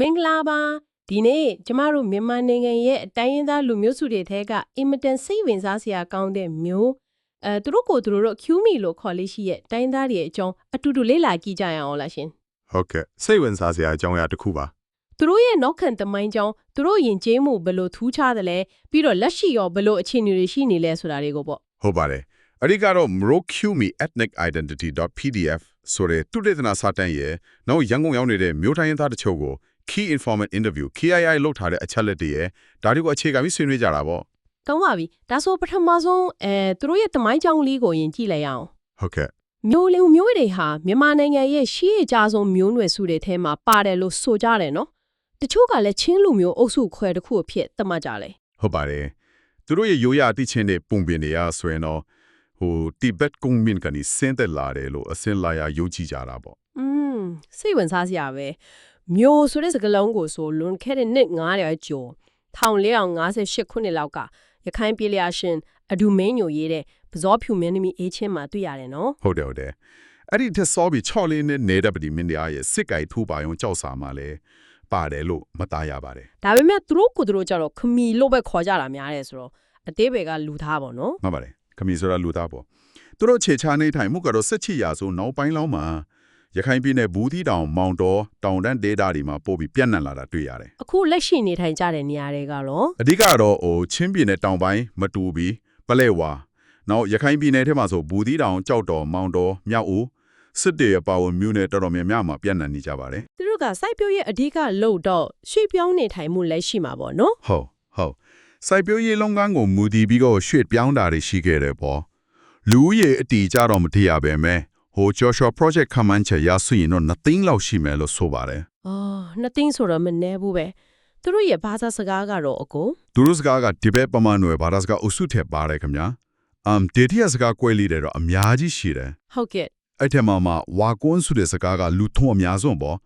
မင်္ဂလာပါဒီနေ့ကျမတို့မြန်မာနိုင်ငံရဲ့အတိုင်းရင်းသားလူမျိုးစုတွေထဲကအင်မတန်စိတ်ဝင်စားစရာကောင်းတဲ့မျိုးအဲသူတို့ကိုယ်သူတို့ကျူမီလို့ခေါ်လေးရှိရဲ့တိုင်းသားတွေအကြောင်းအတူတူလေ့လာကြည့်ကြရအောင်လားရှင်ဟုတ်ကဲ့စိတ်ဝင်စားစရာအကြောင်းအရာတစ်ခုပါသူတို့ရဲ့နောက်ခံတမိုင်းကြောင်းသူတို့ယဉ်ကျေးမှုဘယ်လိုထူးခြားတယ်လဲပြီးတော့လက်ရှိရောဘယ်လိုအခြေအနေတွေရှိနေလဲဆိုတာတွေကိုပေါ့ဟုတ်ပါတယ်အဓိကတော့ Morokyumi Ethnic Identity.pdf ဆိုတဲ့သူတေသနာစာတမ်းရဲ့နောက်ရန်ကုန်ရောက်နေတဲ့မြို့တိုင်းရင်းသားတချို့ကို Key Informant Interview KII လောက်ထားတဲ့အချက်လက်တွေရဲ့ဒါတွေကိုအခြေခံပြီးဆွေးနွေးကြတာပေါ့ကောင်းပါပြီဒါဆိုပထမဆုံးအဲသူတို့ရဲ့တမိုင်းကြောင်းလေးကိုယင်ကြည့်လိုက်ရအောင်ဟုတ်ကဲ့မျိုးလူမျိုးတွေဟာမြန်မာနိုင်ငံရဲ့ရှေးအကြဆုံးမျိုးနွယ်စုတွေထဲမှာပါတယ်လို့ဆိုကြတယ်နော်တချို့ကလည်းချင်းလူမျိုးအုပ်စုခွဲတစ်ခုအဖြစ်သတ်မှတ်ကြတယ်ဟုတ်ပါတယ်သူတို့ရဲ့ရိုးရာအသိချင်းတဲ့ပုံပြင်တွေရဆိုရင်တော့ဟိုတိဘက်ကုန်းမင်ကနေဆင်းသက်လာတယ်လို့အစင်လာရယုံကြည်ကြတာပေါ့อืมစိတ်ဝင်စားစရာပဲ မျိုးဆိုတဲ့စကားလုံးကိုဆိုလွန်ခဲ့တဲ့နှစ်900ကျော်1458ခုနှစ်လောက်ကရခိုင်ပြည်လျာရှင်အဒူမင်းညိုရေးတဲ့ပဇောဖြူမင်းသမီးအေးချင်းမှာတွေ့ရတယ်နော်ဟုတ်တယ်ဟုတ်တယ်အဲ့ဒီတက်စောပြီး6လေးနဲ့နေတဲ့ပတိမင်းတရားရဲ့စစ်ကိုက်ထူပါယုံကြောက်စာမှာလဲပါတယ်လို့မသားရပါတယ်ဒါပေမဲ့သူတို့ကိုယ်သူတို့ကြတော့ခမီလို့ပဲခေါ်ကြတာများတယ်ဆိုတော့အသေးပဲကလူသားပေါ့နော်မှတ်ပါတယ်ခမီဆိုတာလူသားပေါ့သူတို့ခြေချနေထိုင်မှုကတော့စစ်ချီရာဆိုနောက်ပိုင်းလောက်မှာ ရခိုင်ပြည်နယ်ဘူးသီးတောင်မောင်တော်တောင်တန်းဒေသတွေမှာပို့ပြီးပြန့်နှံ့လာတာတွေ့ရတယ်အခုလက်ရှိနေထိုင်ကြတဲ့နေရာတွေကတော့အဓိကကတော့ဟိုချင်းပြည်နယ်တောင်ပိုင်းမတူပြီးပလဲဝါနောက်ရခိုင်ပြည်နယ်ထဲမှာဆိုဘူးသီးတောင်ကြောက်တော်မောင်တော်မြောက်ဦးစစ်တေရပါဝင်မြို့နယ်တော်တော်များများမှာပြန့်နှံ့နေကြပါတယ်သူတို့ကစိုက်ပျိုးရဲ့အဓိကလို့တော့ရွှေ့ပြောင်းနေထိုင်မှုလက်ရှိမှာပေါ့နော်ဟုတ်ဟုတ်စိုက်ပျိုးရေးလုပ်ငန်းကိုမူတည်ပြီးတော့ရွှေ့ပြောင်းတာတွေရှိခဲ့တယ်ပေါ့လူဦးရေအတီကြတော့မတည်ရပါမယ် ဟို Joshua Project ခမန်းချက်ရဆိုရင်တော့2သိန်းလောက်ရှိမယ်လို့ဆိုပါတယ်အော်နှစ်သိန်းဆိုတော့မနှဲဘူးပဲသူတို့ရဲ့ဘာသာစကားကတော့အကိုသူတို့စကားကဒီဘက်ပမာနွယ်ဘာသာစကားအုပ်စုထက်ပါတယ်ခင်ဗျာအမ်ဒေတီယစကားကွဲလိတယ်တော့အများကြီးရှိတယ်ဟုတ်ကဲ့အဲ့ထက်မှမှဝါကွန်းစုတဲ့စကားကလူထုံအများဆုံးပေါ့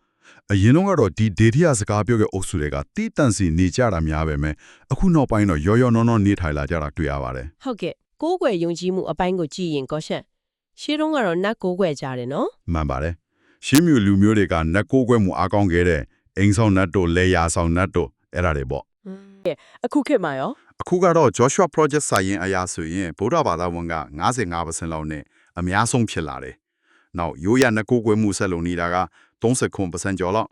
အရင်တော့ကတော့ဒီဒေတီယစကားပြောတဲ့အုပ်စုတွေကတီးတန့်စီနေကြတာများပဲမယ်အခုနောက်ပိုင်းတော့ရော်ရော်နော်နော်နေထိုင်လာကြတာတွေ့ရပါတယ်ဟုတ်ကဲ့ကိုးကွယ်ယုံကြည်မှုအပိုင်းကိုကြည့်ရင်ကောရှက် ရှေးတုန်းကတော့နတ်ကိုးကွယ်ကြတယ်နော်မှန်ပါတယ်ရှင်းမြူလူမျိုးတွေကနတ်ကိုးကွဲမှုအားကောင်းခဲ့တဲ့အိမ်ဆောင်နတ်တို့လေယာဆောင်နတ်တို့အဲ့ဒါတွေပေါ့အခုခေတ်မှာရောအခုကတော့ Joshua Project စာရင်အရာဆိုရင်ဗုဒ္ဓဘာသာဝင်က55%လောက်နဲ့အများဆုံးဖြစ်လာတယ်။နောက်ရိုးရနတ်ကိုးကွဲမှုဆက်လုံနေတာက39%ကျော်လောက်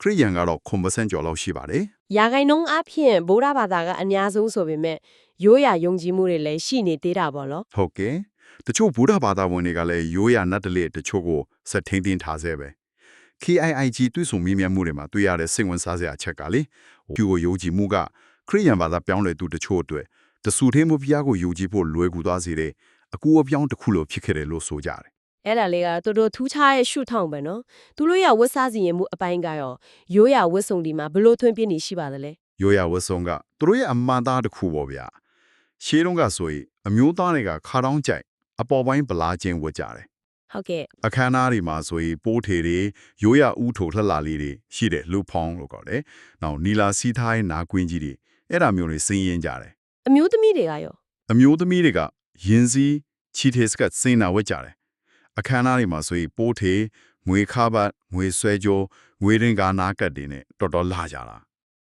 ခရစ်ယာန်ကတော့9%ကျော်လောက်ရှိပါတယ်ရာဂိုင်နှုန်းအဖြစ်ဗုဒ္ဓဘာသာကအများဆုံးဆိုပေမဲ့ရိုးရာယုံကြည်မှုတွေလည်းရှိနေသေးတာပေါ့နော်။ဟုတ်ကဲ့ တချို့ဗုဒ္ဓဘာသာဝင်တွေကလည်းရိုးရနတ်တလေတချို့ကိုစက်ထင်းတင်ထားဆဲပဲ။ KIIG တွေ့ဆုံမြင်မြတ်မှုတွေမှာတွေ့ရတဲ့စိတ်ဝင်စားစရာအချက်ကလေကျူကိုယုံကြည်မှုကခရစ်ယာန်ဘာသာပြောင်းလဲသူတချို့အတွက်တဆူသေးမှုဖျားကိုယုံကြည်ဖို့လွယ်ကူသွားစေတဲ့အကူအပြောင်းတစ်ခုလိုဖြစ်ခဲ့တယ်လို့ဆိုကြတယ်အဲ့ဒါလေးကတော်တော်ထူးခြားရဲ့ရှုထောင့်ပဲနော်သူတို့ရဝတ်စားစီရင်မှုအပိုင်းကရောရိုးရာဝတ်စုံဒီမှာဘလို့ထွင်းပြနေရှိပါသလဲရိုးရဝတ်စုံကသူတို့ရဲ့အမှန်သားတစ်ခုပေါ့ဗျာရှေးတုန်းကဆိုရင်အမျိုးသားတွေကခါတောင်းကြိုက် အပေါ်ပိုင်းဗလာချင်းဝတ်ကြတယ်ဟုတ်ကဲ့အခမ်းအနားတွေမှာဆိုရင်ပိုးထေတွေရိုးရဥထိုလှလှလေးတွေရှိတယ်လူဖောင်းလို့ခေါ်တယ်။နောက်နီလာစီးထားတဲ့နာကွင်းကြီးတွေအဲ့ဒါမျိုးတွေစင်းရင်ကြတယ်အမျိုးသမီးတွေကရော။အမျိုးသမီးတွေကယင်းစည်းချီထေစကတ်စင်းနာဝတ်ကြတယ်။အခမ်းအနားတွေမှာဆိုရင်ပိုးထေငွေခါပတ်ငွေဆွဲကြိုးငွေရင်ကာနာကတ်တွေနဲ့တော်တော်လာကြတာ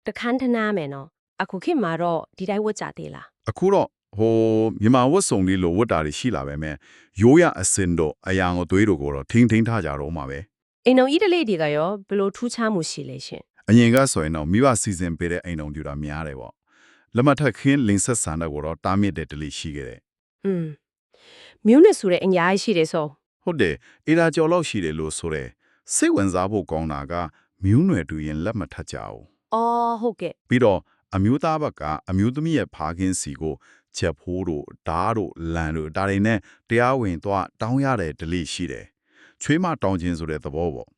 တခန်းထနာမယ်နော်အခုခေတ်မှာတော့ဒီတိုင်းဝတ်ကြသေးလား။အခုတော့ ဟိုမြန်မာဝတ်စုံလေးလိုဝတ်တာတွေရှိလာပဲမဲ့ရိုးရအစင်တို့အရာငသွေးတို့ကိုတော့ထင်းထင်းထားကြတော့မှာပဲ။အိမ်တော်ဤတလေးတွေကရောဘလို့ထူးခြားမှုရှိလဲရှင်အရင်ကဆိုရင်တော့မိဘစီစဉ်ပေးတဲ့အိမ်တော်ပြူတာများတယ်ပေါ့လက်မထက်ခင်းလင်းဆက်ဆန်တဲ့ကိုတော့တားမြစ်တဲ့တလိရှိခဲ့တယ်อืมမျိုးနဲ့ဆိုတဲ့အညာရှိတယ်ဆိုဟုတ်တယ်အေဒါကျော်လောက်ရှိတယ်လို့ဆိုတယ်စိတ်ဝင်စားဖို့ကောင်းတာကမြူးနွယ်တူရင်လက်မထက်ကြအောင်အော်ဟုတ်ကဲ့ပြီးတော့အမျိုးသားဘက်ကအမျိုးသမီးရဲ့ဖားခင်းစီကို ချက်ဖိုးတို့ဓားတို့လန်တို့ဒါတွေနဲ့တရားဝင်သွားတောင်းရတဲ့ဒလိရှိတယ်ချွေးမတောင်းခြင်းဆိုတဲ့သဘောပေါ့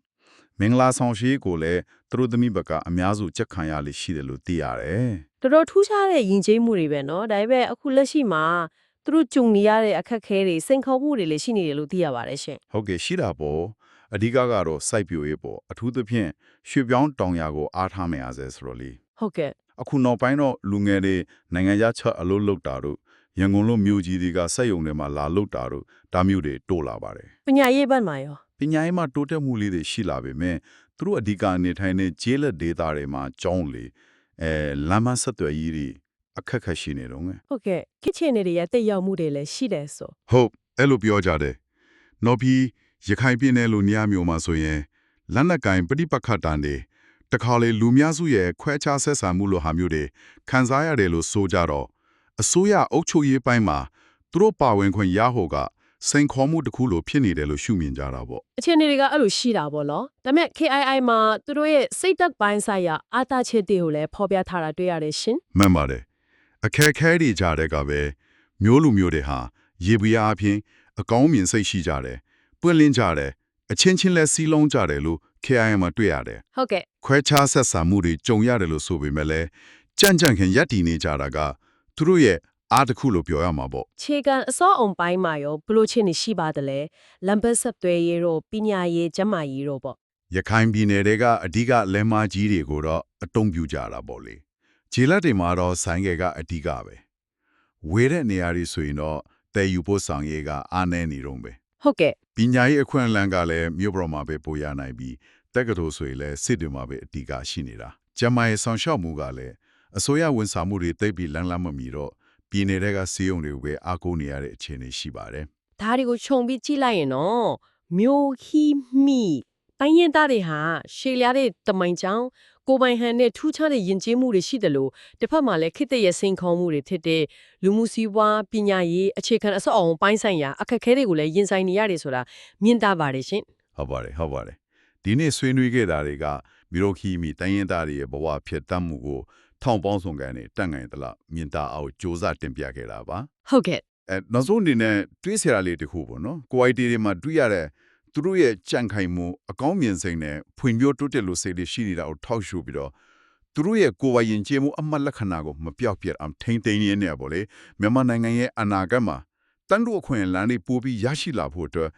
မင်္ဂလာဆောင်ရှိကိုလည်းသူတို့သမီးဘက်ကအများစုချက်ခံရလိရှိတယ်လို့သိရတယ် တော်တော်ထူးခြားတဲ့ယဉ်ကျေးမှုတွေပဲเนาะဒါပေမဲ့အခုလက်ရှိမှာသူတို့ကြုံနေရတဲ့အခက်အခဲတွေစိန်ခေါ်မှုတွေလည်းရှိနေတယ်လို့သိရပါတယ်ရှင် ဟုတ်ကဲ့ရှိတာပေါ့အဓိကကတော့စိုက်ပျိုးရေးပေါ့အထူးသဖြင့်ရွှေပြောင်းတောင်ယာကိုအားထားမယ်အားစဲဆိုတော့လေ ဟုတ်ကဲ့ အခုနောက်ပိုင်းတော့လူငယ်တွေနိုင်ငံခြားချက်အလုပ်လုပ်တာတို့ရန်ကုန်လိုမြို့ကြီးတွေကစက်ရုံတွေမှာလာလုပ်တာတို့ဒါမျိုးတွေတိုးလာပါတယ်ပညာရေးဘက်မှာရောပညာရေးမှာတိုးတက်မှုလေးတွေရှိလာပေမဲ့သူတို့အဓိကနေထိုင်တဲ့ဂျေးလက်ဒေတာတွေမှာကြောင်းလေအဲလမ်းမဆက်သွယ်ရေးတွေအခက်ခက်ရှိနေတော့ငယ်ဟုတ်ကဲ့ခစ်ချင်နေရဲ့တက်ရောက်မှုတွေလည်းရှိတယ်ဆိုဟုတ်အဲ့လိုပြောကြတယ်နော်ပြီးရခိုင်ပြည်နယ်လိုနေရာမျိုးမှာဆိုရင်လက်နက်ကင်ပဋိပက္ခတန်တွေ တခါလေလူများစုရဲ့ခွဲခြားဆက်ဆံမှုလိုဟာမျိုးတွေခံစားရတယ်လို့ဆိုကြတော့အစိုးရအုပ်ချုပ်ရေးပိုင်းမှာသူတို့ပါဝင်ခွင့်ရဖို့ကစိန်ခေါ်မှုတစ်ခုလိုဖြစ်နေတယ်လို့ရှုမြင်ကြတာပေါ့အခြေအနေတွေကအဲ့လိုရှိတာပေါ့နော်ဒါပေမဲ့ KII မှာသူတို့ရဲ့စိတ်သက်ပိုင်းဆိုင်ရာအာတာချက်တွေကိုလည်းဖော်ပြထားတာတွေ့ရတယ်ရှင်မှန်ပါတယ်အခက်အခဲတွေကြားတဲ့ကပဲမျိုးလူမျိုးတွေဟာရေပြားအပြင်အကောင်းမြင်စိတ်ရှိကြတယ်ပွင့်လင်းကြတယ်အချင်းချင်းလဲစီးလုံးကြတယ်လို့ KIM မှာတွေ့ရတယ်ဟုတ်ကဲ့ခွဲခြားဆက်ဆံမှုတွေကြုံရတယ်လို့ဆိုပေမဲ့လည်းကြံ့ကြံ့ခင်ရပ်တည်နေကြတာကသူတို့ရဲ့အားတစ်ခုလို့ပြောရမှာပေါ့ခြေကန်အစောအုံပိုင်းမှာရောဘလို့ချင်းနေရှိပါတယ်လဲလမ်ဘတ်ဆက်သွဲရေးတော့ပညာရေးကျန်းမာရေးတော့ပေါ့ရခိုင်ပြည်နယ်တွေကအဓိကလဲမာကြီးတွေကိုတော့အတုံးပြကြတာပေါ့လေခြေလက်တွေမှာတော့ဆိုင်ငယ်ကအဓိကပဲဝေတဲ့နေရာတွေဆိုရင်တော့တည်ယူဖို့ဆောင်ရေးကအားနည်းနေတော့ပဲ ဟုတ်ကဲ့ပညာရေးအခွင့်အလမ်းကလည်းမြို့ပေါ်မှာပဲပို့ရနိုင်ပြီးတက္ကသိုလ်ဆိုရင်လည်းစစ်တွေမှာပဲအဓိကရှိနေတာကျမရဲ့ဆောင်ရှောက်မှုကလည်းအစိုးရဝန်ဆောင်မှုတွေတိတ်ပြီးလန်းလန်းမမီတော့ပြည်နယ်တွေကစီးရုံတွေကိုပဲအားကိုးနေရတဲ့အခြေအနေရှိပါတယ်ဒါတွေကိုခြုံပြီးကြည့်လိုက်ရင်တော့မျိုးဟီမီတိုင်းရင်သားတွေဟာရှေးလျားတဲ့တမိုင်ကြောင် ကိုယ်ပိုင်ဟန်နဲ့ထူးခြားတဲ့ယဉ်ကျေးမှုတွေရှိတယ်လို့တစ်ဖက်မှာလည်းခေတ်သစ်ရဲ့စိန်ခေါ်မှုတွေဖြစ်တဲ့လူမှုစီးပွားပညာရေးအခြေခံအဆောက်အအုံပိုင်းဆိုင်ရာအခက်အခဲတွေကိုလည်းရင်ဆိုင်နေရတယ်ဆိုတာမြင်တာပါတယ်ရှင်ဟုတ်ပါတယ်ဟုတ်ပါတယ်ဒီနေ့ဆွေးနွေးခဲ့တာတွေကမြို့ခီမီတိုင်းရင်သားတွေရဲ့ဘဝဖြစ်တတ်မှုကိုထောင်ပေါင်းဆောင်ကနေတန့်ငိုင်တလားမြင်တာအောင်စ조사တင်ပြခဲ့တာပါဟုတ်ကဲ့အဲနောက်ဆုံးအနေနဲ့တွေးဆရာလေးတစ်ခုပေါ့နော်ကို IT တွေမှာတွေးရတဲ့ သူတို့ရဲ့ကြံ့ခိုင်မှုအကောင်းမြင်စိတ်နဲ့ဖွံ့ဖြိုးတိုးတက်လို့စိတ်တွေရှိနေတာကိုထောက်ရှုပြီးတော့သူတို့ရဲ့ကိုယ်ပိုင်ရင်ကျေးမှုအမှတ်လက္ခဏာကိုမပြောက်ပြတ်အောင်ထိမ့်သိမ်းရင်းနေပါလေမြန်မာနိုင်ငံရဲ့အနာဂတ်မှာတန်တို့အခွင့်အလမ်းတွေပိုပြီးရရှိလာဖို့အတွက်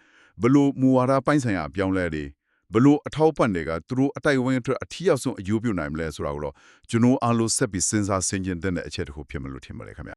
ဘလို့မူဝါဒပိုင်းဆိုင်ရာအပြောင်းလဲတွေဘလို့အထောက်ပံ့တွေကသူတို့အတိုက်အဝန်းအတွက်အထီးရောက်ဆုံးအယိုးပြုနိုင်မလဲဆိုတာကိုတော့ကျွန်တော်အားလို့ဆက်ပြီးစဉ်းစားဆင်ခြင်တဲ့အချက်တစ်ခုဖြစ်မလို့ထင်ပါတယ်ခင်ဗျ